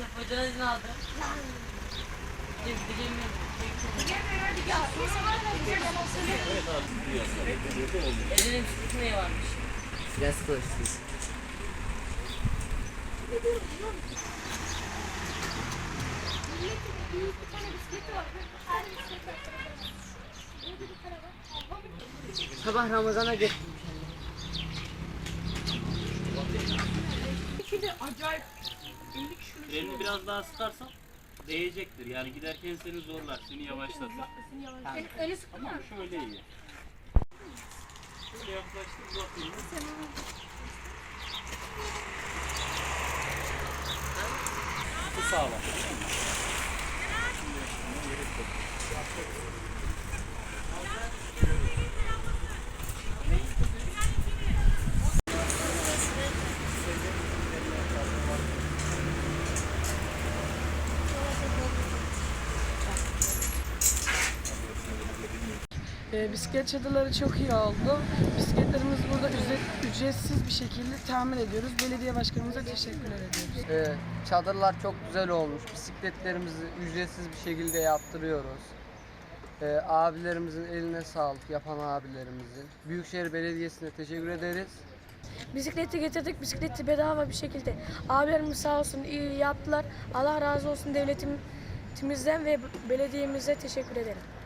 Yapacağız ne abi? Bilemiyorum. Evet abi. Edelim sıkıntı ne varmış? Biraz konuşsun. Bir tane bisiklet var. Sabah Ramazan'a gittim. Elini biraz daha sıkarsan değecektir. Yani giderken seni zorlar, seni yavaşlatır. Öyle sıkma. Ama şöyle iyi. Şöyle yaklaştır, uzatayım. Bu sağlam. Ee, bisiklet çadırları çok iyi oldu. Bisikletlerimizi burada ücret- ücretsiz bir şekilde tamir ediyoruz. Belediye başkanımıza teşekkür ediyoruz. Ee, çadırlar çok güzel olmuş. Bisikletlerimizi ücretsiz bir şekilde yaptırıyoruz. Ee, abilerimizin eline sağlık, yapan abilerimizin. Büyükşehir Belediyesi'ne teşekkür ederiz. Bisikleti getirdik. Bisikleti bedava bir şekilde. Abilerimiz sağ olsun iyi yaptılar. Allah razı olsun devletimizden ve belediyemize teşekkür ederim.